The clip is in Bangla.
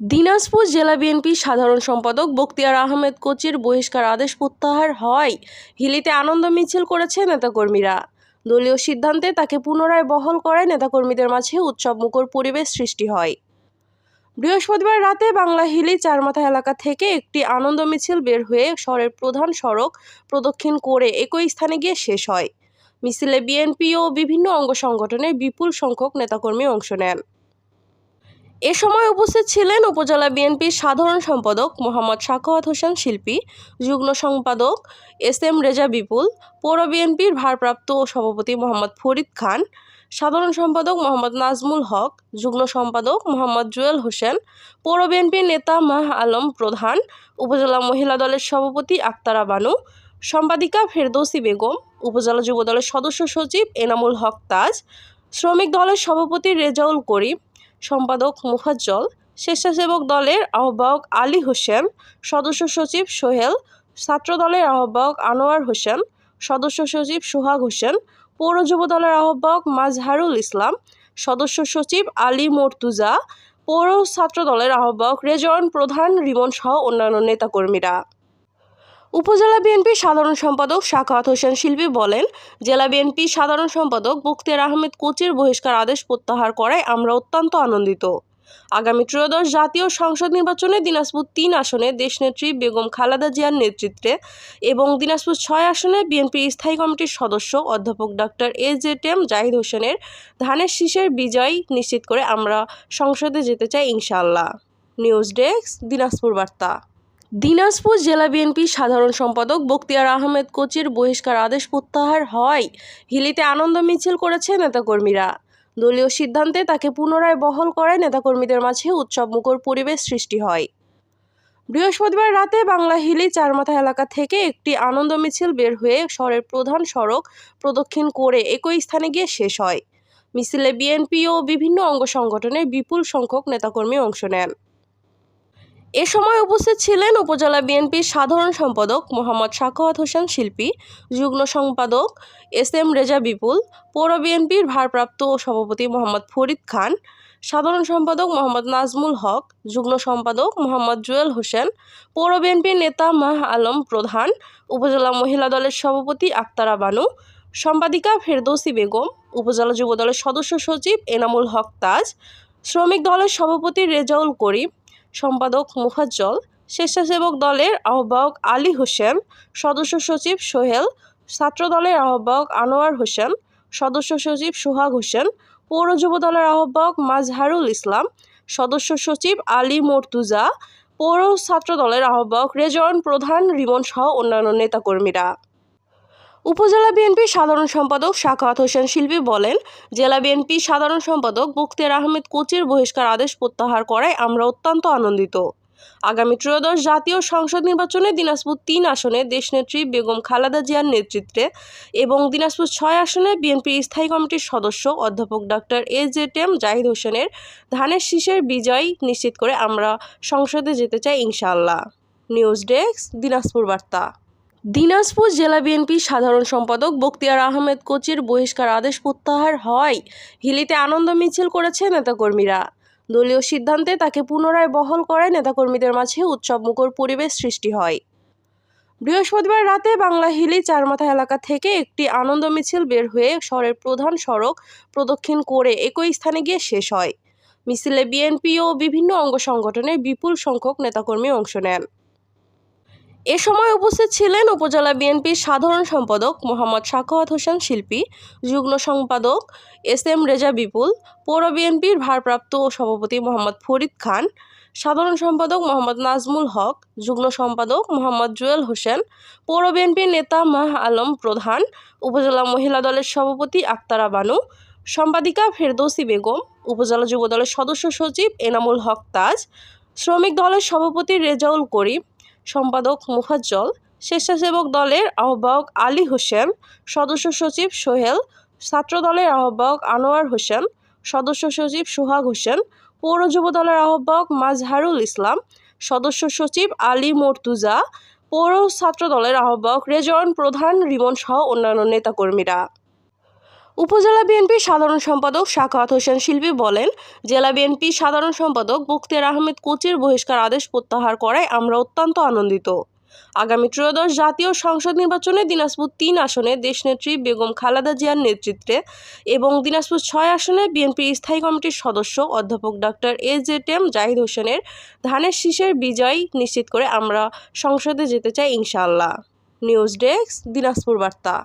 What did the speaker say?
দিনাজপুর জেলা বিএনপির সাধারণ সম্পাদক বক্তিয়ার আহমেদ কোচির বহিষ্কার আদেশ প্রত্যাহার হয়। হিলিতে আনন্দ মিছিল করেছে নেতাকর্মীরা। দলীয় সিদ্ধান্তে তাকে পুনরায় বহল করায় নেতাকর্মীদের মাঝে উৎসব মুখর পরিবেশ সৃষ্টি হয়। বৃহস্পতিবার রাতে বাংলা হিলি চারমাথা এলাকা থেকে একটি আনন্দ মিছিল বের হয়ে শহরের প্রধান সড়ক প্রদক্ষিণ করে একই স্থানে গিয়ে শেষ হয়। মিছিলে বিএনপি ও বিভিন্ন অঙ্গ সংগঠনের বিপুল সংখ্যক নেতাকর্মী অংশ নেন। এ সময় উপস্থিত ছিলেন উপজেলা বিএনপির সাধারণ সম্পাদক মোহাম্মদ সাখাওয়াত হোসেন শিল্পী, যুগ্ম সম্পাদক এস এম রেজা বিপুল, পৌর বিএনপির ভারপ্রাপ্ত সভাপতি মোহাম্মদ ফরিদ খান, সাধারণ সম্পাদক মোহাম্মদ নাজমুল হক, যুগ্ম সম্পাদক মোহাম্মদ জুয়েল হোসেন, পৌর বিএনপির নেতা মাহ আলম প্রধান, উপজেলা মহিলা দলের সভাপতি আক্তারা বানু, সম্পাদিকা ফেরদৌসি বেগম, উপজেলা যুব দলের সদস্য সচিব এনামুল হক তাজ, শ্রমিক দলের সভাপতি রেজাউল করিম সম্পাদক মুফাজ্জল, স্বেচ্ছাসেবক দলের আহ্বায়ক আলী হোসেন, সদস্য সচিব সোহেল, ছাত্র দলের আহ্বায়ক আনোয়ার হোসেন, সদস্য সচিব সোহাগ হোসেন, পৌর যুব দলের আহ্বায়ক মাজহারুল ইসলাম, সদস্য সচিব আলী মর্তুজা, পৌর ছাত্র দলের আহ্বায়ক রেজওয়ান প্রধান রিমন সহ অন্যান্য নেতাকর্মীরা। উপজেলা বিএনপির সাধারণ সম্পাদক শাখাওয়াত হোসেন শিল্পী বলেন, জেলা বিএনপির সাধারণ সম্পাদক বখতিয়ার আহমেদ কোচের বহিষ্কার আদেশ প্রত্যাহার করায় আমরা অত্যন্ত আনন্দিত। আগামী ত্রয়োদশ জাতীয় সংসদ নির্বাচনে দিনাজপুর তিন আসনে দেশনেত্রী বেগম খালেদা জিয়ার নেতৃত্বে এবং দিনাজপুর ছয় আসনে বিএনপির স্থায়ী কমিটির সদস্য অধ্যাপক doctor A Z M Zahid হোসেনের ধানের শীষের বিজয় নিশ্চিত করে আমরা সংসদে যেতে চাই ইনশাআল্লাহ। নিউজ ডেস্ক, দিনাজপুর বার্তা। দিনাজপুর জেলা বিএনপির সাধারণ সম্পাদক বক্তিয়ার আহমেদ কোচির বহিষ্কার আদেশ প্রত্যাহার হয়। হিলিতে আনন্দ মিছিল করেছে নেতাকর্মীরা। দলীয় সিদ্ধান্তে তাকে পুনরায় বহল করায় নেতাকর্মীদের মাঝে উৎসব মুখর পরিবেশ সৃষ্টি হয়। বৃহস্পতিবার রাতে বাংলা হিলি চারমাথা এলাকা থেকে একটি আনন্দ মিছিল বের হয়ে শহরের প্রধান সড়ক প্রদক্ষিণ করে একই স্থানে গিয়ে শেষ হয়। মিছিলে বিএনপি ও বিভিন্ন অঙ্গ সংগঠনের বিপুল সংখ্যক নেতাকর্মী অংশ নেন। এ সময় উপস্থিত ছিলেন উপজেলা বিএনপির সাধারণ সম্পাদক মোহাম্মদ সাখাওয়াত হোসেন শিল্পী, যুগ্ম সম্পাদক এস এম রেজা বিপুল, পৌর বিএনপির ভারপ্রাপ্ত সভাপতি মোহাম্মদ ফরিদ খান, সাধারণ সম্পাদক মোহাম্মদ নাজমুল হক, যুগ্ম সম্পাদক মোহাম্মদ জুয়েল হোসেন, পৌর বিএনপির নেতা মাহ আলম প্রধান, উপজেলা মহিলা দলের সভাপতি আক্তারা বানু সম্পাদিকা ফেরদৌসি বেগম, উপজেলা যুব দলের সদস্য সচিব এনামুল হক তাজ, শ্রমিক দলের সভাপতি রেজাউল করিম সম্পাদক মুফাজ্জল, স্বেচ্ছাসেবক দলের আহ্বায়ক আলী হোসেন, সদস্য সচিব সোহেল, ছাত্র দলের আহ্বায়ক আনোয়ার হোসেন, সদস্য সচিব সোহাগ হোসেন, পৌর যুব দলের আহ্বায়ক মাজহারুল ইসলাম, সদস্য সচিব আলী মর্তুজা, পৌর ছাত্র দলের আহ্বায়ক রেজওয়ান প্রধান রিমন সহ অন্যান্য নেতাকর্মীরা। উপজেলা বিএনপির সাধারণ সম্পাদক শাখাওয়াত হোসেন শিল্পী বলেন, জেলা বিএনপির সাধারণ সম্পাদক বখতিয়ার আহমেদ কোচির বহিষ্কার আদেশ প্রত্যাহার করায় আমরা অত্যন্ত আনন্দিত। আগামী ত্রয়োদশ জাতীয় সংসদ নির্বাচনে দিনাজপুর তিন আসনে দেশনেত্রী বেগম খালেদা জিয়ার নেতৃত্বে এবং দিনাজপুর ছয় আসনে বিএনপির স্থায়ী কমিটির সদস্য অধ্যাপক doctor A Z M Zahid হোসেনের ধানের শীষের বিজয় নিশ্চিত করে আমরা সংসদে যেতে চাই ইনশাআল্লাহ। নিউজ ডেস্ক, দিনাজপুর বার্তা। দিনাজপুর জেলা বিএনপির সাধারণ সম্পাদক বক্তিয়ার আহমেদ কোচির বহিষ্কার আদেশ প্রত্যাহার হয়। হিলিতে আনন্দ মিছিল করেছে নেতাকর্মীরা। দলীয় সিদ্ধান্তে তাকে পুনরায় বহল করায় নেতাকর্মীদের মাঝে উৎসব মুখর পরিবেশ সৃষ্টি হয়। বৃহস্পতিবার রাতে বাংলা হিলি চারমাথা এলাকা থেকে একটি আনন্দ মিছিল বের হয়ে শহরের প্রধান সড়ক প্রদক্ষিণ করে একই স্থানে গিয়ে শেষ হয়। মিছিলে বিএনপি ও বিভিন্ন অঙ্গ সংগঠনের বিপুল সংখ্যক নেতাকর্মী অংশ নেন। এ সময় উপস্থিত ছিলেন উপজেলা বিএনপির সাধারণ সম্পাদক মোহাম্মদ সাখাওয়াত হোসেন শিল্পী, যুগ্ম সম্পাদক এস এম রেজা বিপুল, পৌর বিএনপির ভারপ্রাপ্ত সভাপতি মোহাম্মদ ফরিদ খান, সাধারণ সম্পাদক মোহাম্মদ নাজমুল হক, যুগ্ম সম্পাদক মোহাম্মদ জুয়েল হোসেন, পৌর বিএনপির নেতা মাহ আলম প্রধান, উপজেলা মহিলা দলের সভাপতি আক্তারা বানু সম্পাদিকা ফেরদৌসি বেগম, উপজেলা যুব দলের সদস্য সচিব এনামুল হক তাজ, শ্রমিক দলের সভাপতি রেজাউল করিম সম্পাদক মুফাজ্জল, স্বেচ্ছাসেবক দলের আহ্বায়ক আলী হোসেন, সদস্য সচিব সোহেল, ছাত্র দলের আহ্বায়ক আনোয়ার হোসেন, সদস্য সচিব সোহাগ হোসেন, পৌর যুব দলের আহ্বায়ক মাজহারুল ইসলাম, সদস্য সচিব আলী মর্তুজা, পৌর ছাত্র দলের আহ্বায়ক রেজওয়ান প্রধান রিমন সহ অন্যান্য নেতাকর্মীরা। উপজেলা বিএনপির সাধারণ সম্পাদক শাকাওয়াত হোসেন শিল্পী বলেন, জেলা বিএনপির সাধারণ সম্পাদক বখতিয়ার আহমেদ কোচের বহিষ্কার আদেশ প্রত্যাহার করায় আমরা অত্যন্ত আনন্দিত। আগামী ত্রয়োদশ জাতীয় সংসদ নির্বাচনে দিনাজপুর তিন আসনে দেশনেত্রী বেগম খালেদা জিয়ার নেতৃত্বে এবং দিনাজপুর ছয় আসনে বিএনপির স্থায়ী কমিটির সদস্য অধ্যাপক ডক্টর এ জে টেম জাহিদ হোসেনের ধানের শীষের বিজয় নিশ্চিত করে আমরা সংসদে যেতে চাই ইনশাআল্লাহ। নিউজ ডেস্ক, দিনাজপুর বার্তা।